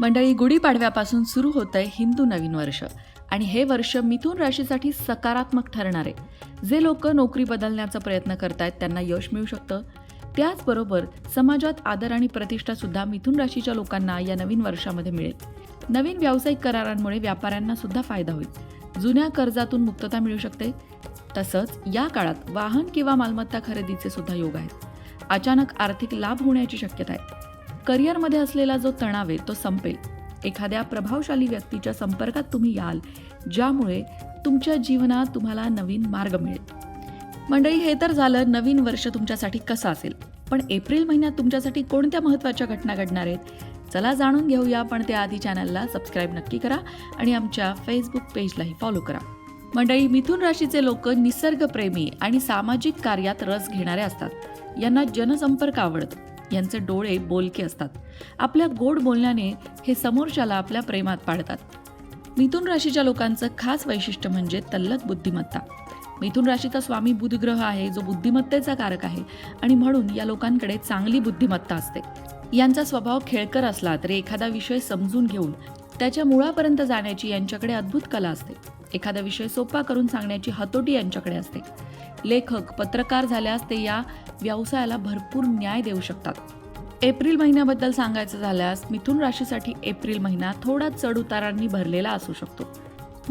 मंडळी गुढीपाडव्यापासून सुरू होत आहे हिंदू नवीन वर्ष. आणि हे वर्ष मिथुन राशीसाठी सकारात्मक ठरणार आहे. जे लोक नोकरी बदलण्याचा प्रयत्न करतायत त्यांना यश मिळू शकतं. त्याचबरोबर समाजात आदर आणि प्रतिष्ठा सुद्धा मिथुन राशीच्या लोकांना या नवीन वर्षामध्ये मिळेल. नवीन व्यावसायिक करारांमुळे व्यापाऱ्यांना सुद्धा फायदा होईल. जुन्या कर्जातून मुक्तता मिळू शकते. तसंच या काळात वाहन किंवा मालमत्ता खरेदीचे सुद्धा योग आहेत. अचानक आर्थिक लाभ होण्याची शक्यता आहे. करिअरमध्ये असलेला जो तणाव आहे तो संपेल. एखाद्या प्रभावशाली व्यक्तीच्या संपर्कात तुम्ही याल ज्यामुळे तुमच्या जीवनात तुम्हाला नवीन मार्ग मिळेल. मंडळी हे तर झालं नवीन वर्ष तुमच्यासाठी कसं असेल पण एप्रिल महिन्यात तुमच्यासाठी कोणत्या महत्त्वाच्या घटना घडणार आहेत? चला जाणून घेऊया पण त्याआधी चॅनलला सबस्क्राईब नक्की करा आणि आमच्या फेसबुक पेजलाही फॉलो करा. मंडळी मिथुन राशीचे लोक निसर्गप्रेमी आणि सामाजिक कार्यात रस घेणारे असतात. यांना जनसंपर्क आवडतो. यांचे डोळे बोलके असतात. आपल्या गोड बोलण्याने हे समोरच्याला आपल्या प्रेमात पाडतात. मिथुन राशीच्या लोकांचं खास वैशिष्ट्य म्हणजे तल्लक बुद्धिमत्ता. मिथुन राशीचा स्वामी बुध ग्रह आहे जो बुद्धिमत्तेचा कारक आहे आणि म्हणून या लोकांकडे चांगली बुद्धिमत्ता असते. यांचा स्वभाव खेळकर असला तरी एखादा विषय समजून घेऊन त्याच्या मुळापर्यंत जाण्याची यांच्याकडे अद्भुत कला असते. एखादा विषय सोपा करून सांगण्याची हतोटी यांच्याकडे असते. लेखक पत्रकार झाल्यास ते या व्यवसायाला भरपूर न्याय देऊ शकतात. एप्रिल महिन्याबद्दल सांगायचं झाल्यास मिथुन राशीसाठी एप्रिल महिना थोडा चढ उतारांनी भरलेला असू शकतो.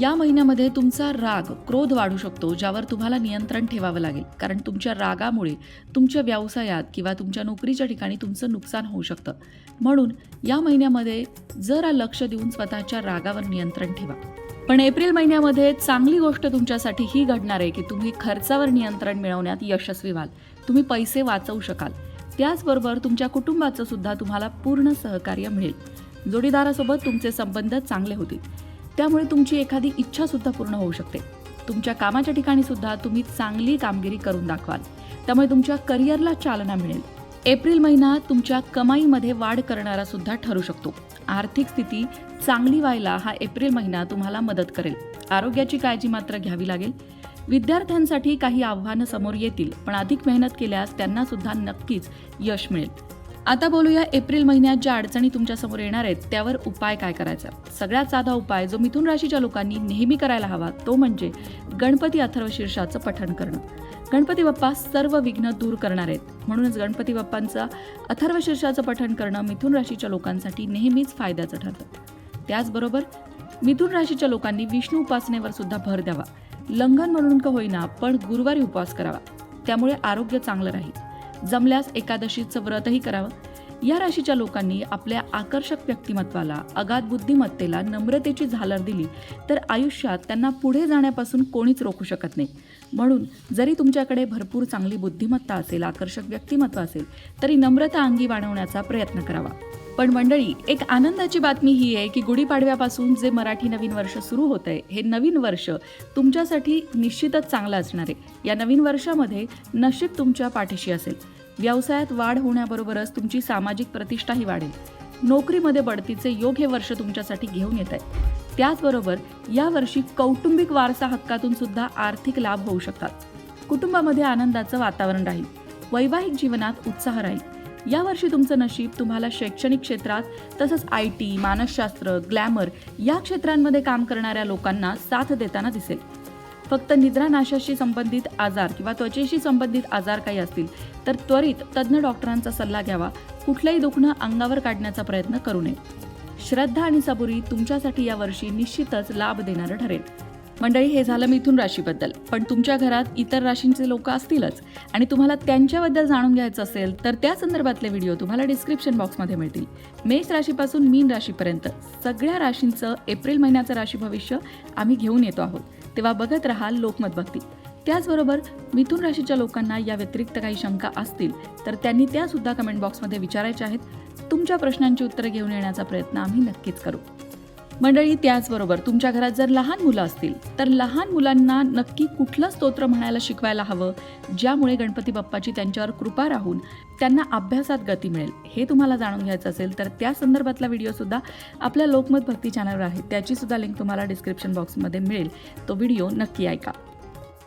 या महिन्यामध्ये तुमचा राग क्रोध वाढू शकतो ज्यावर तुम्हाला नियंत्रण ठेवावं लागेल. कारण तुमच्या रागामुळे तुमच्या व्यवसायात किंवा तुमच्या नोकरीच्या ठिकाणी तुमचं नुकसान होऊ शकतं. म्हणून या महिन्यामध्ये जरा लक्ष देऊन स्वतःच्या रागावर नियंत्रण ठेवा. पण एप्रिल महिन्यामध्ये चांगली गोष्ट तुमच्यासाठी ही घडणार आहे की तुम्ही खर्चावर नियंत्रण मिळवण्यात यशस्वी व्हाल. तुम्ही पैसे वाचवू शकाल. त्याचबरोबर तुमच्या कुटुंबाचं सुद्धा तुम्हाला पूर्ण सहकार्य मिळेल. जोडीदारासोबत तुमचे संबंध चांगले होतील. त्यामुळे तुमची एखादी इच्छा सुद्धा पूर्ण होऊ शकते. तुमच्या कामाच्या ठिकाणी सुद्धा तुम्ही चांगली कामगिरी करून दाखवाल. त्यामुळे तुमच्या करिअरला चालना मिळेल. एप्रिल महिना तुमच्या कमाईमध्ये वाढ करणारा सुद्धा ठरू शकतो. आर्थिक स्थिती चांगली व्हायला हा एप्रिल महिना तुम्हाला मदत करेल. आरोग्याची काळजी मात्र घ्यावी लागेल. विद्यार्थ्यांसाठी काही आव्हानं समोर येतील पण अधिक मेहनत केल्यास त्यांना सुद्धा नक्कीच यश मिळेल. आता बोलूया एप्रिल महिन्यात ज्या अडचणी तुमच्यासमोर येणार आहेत त्यावर उपाय काय करायचा? सगळ्यात साधा उपाय जो मिथुन राशीच्या लोकांनी नेहमी करायला हवा तो म्हणजे गणपती अथर्वशीर्षाचं पठण करणं. गणपती बाप्पा सर्व विघ्न दूर करणार आहेत. म्हणूनच गणपती बाप्पांचं अथर्वशीर्षाचं पठण करणं मिथुन राशीच्या लोकांसाठी नेहमीच फायद्याचं ठरतं. त्याचबरोबर मिथुन राशीच्या लोकांनी विष्णू उपासनेवर सुद्धा भर द्यावा. लंघन म्हणून का होईना पण गुरुवारी उपवास करावा. त्यामुळे आरोग्य चांगलं राहील. जमल्यास एकादशीचं व्रतही करावं. या राशीच्या लोकांनी आपल्या आकर्षक व्यक्तिमत्वाला अगाध बुद्धिमत्तेला नम्रतेची झालर दिली तर आयुष्यात त्यांना पुढे जाण्यापासून कोणीच रोखू शकत नाही. म्हणून जरी तुमच्याकडे भरपूर चांगली बुद्धिमत्ता असेल आकर्षक व्यक्तिमत्व असेल तरी नम्रता अंगी बाणवण्याचा प्रयत्न करावा. पण मंडळी एक आनंदाची बातमी ही आहे की गुढीपाडव्यापासून जे मराठी नवीन वर्ष सुरू होत आहे हे नवीन वर्ष तुमच्यासाठी निश्चितच चांगलं असणार आहे. या नवीन वर्षामध्ये नशीब तुमच्या पाठीशी असेल. व्यवसायात वाढ होण्याबरोबरच तुमची सामाजिक प्रतिष्ठाही वाढेल. नोकरीमध्ये बढतीचे योग हे वर्ष तुमच्यासाठी घेऊन येत आहे. त्याचबरोबर या वर्षी कौटुंबिक वारसा हक्कातून सुद्धा आर्थिक लाभ होऊ शकतात. कुटुंबामध्ये आनंदाचं वातावरण राहील. वैवाहिक जीवनात उत्साह राहील. यावर्षी तुमचं नशीब तुम्हाला शैक्षणिक क्षेत्रात तसंच आय टी मानसशास्त्र ग्लॅमर या क्षेत्रांमध्ये काम करणाऱ्या लोकांना साथ देताना दिसेल. फक्त निद्रानाशाशी संबंधित आजार किंवा त्वचेशी संबंधित आजार काही असतील तर त्वरित तज्ज्ञ डॉक्टरांचा सल्ला घ्यावा. कुठलंही दुखणं अंगावर काढण्याचा प्रयत्न करू नये. श्रद्धा आणि सबुरी तुमच्यासाठी यावर्षी निश्चितच लाभ देणारं ठरेल. मंडळी हे झालं मिथुन राशीबद्दल. पण तुमच्या घरात इतर राशींचे लोक असतीलच. आणि तुम्हाला त्यांच्याबद्दल जाणून घ्यायचं असेल तर त्या संदर्भातले व्हिडिओ तुम्हाला डिस्क्रिप्शन बॉक्समध्ये मिळतील. मेष राशीपासून मीन राशीपर्यंत सगळ्या राशींचं एप्रिल महिन्याचं राशी भविष्य आम्ही घेऊन येतो आहोत. तेव्हा बघत राहा लोकमत भक्ती. त्याचबरोबर मिथुन राशीच्या लोकांना या व्यतिरिक्त काही शंका असतील तर त्यांनी त्यासुद्धा कमेंट बॉक्समध्ये विचारायच्या आहेत. तुमच्या प्रश्नांची उत्तरं घेऊन येण्याचा प्रयत्न आम्ही नक्कीच करू. मंडळी त्याचबरोबर तुमच्या घरात जर लहान मुलं असतील तर लहान मुलांना नक्की कुठलं स्तोत्र म्हणायला शिकवायला हवं ज्यामुळे गणपती बाप्पाची त्यांच्यावर कृपा राहून त्यांना अभ्यासात गती मिळेल हे तुम्हाला जाणून घ्यायचं असेल तर त्या संदर्भातला व्हिडिओसुद्धा आपल्या लोकमत भक्ती चॅनलवर आहे. त्याची सुद्धा लिंक तुम्हाला डिस्क्रिप्शन बॉक्समध्ये मिळेल. तो व्हिडिओ नक्की ऐका.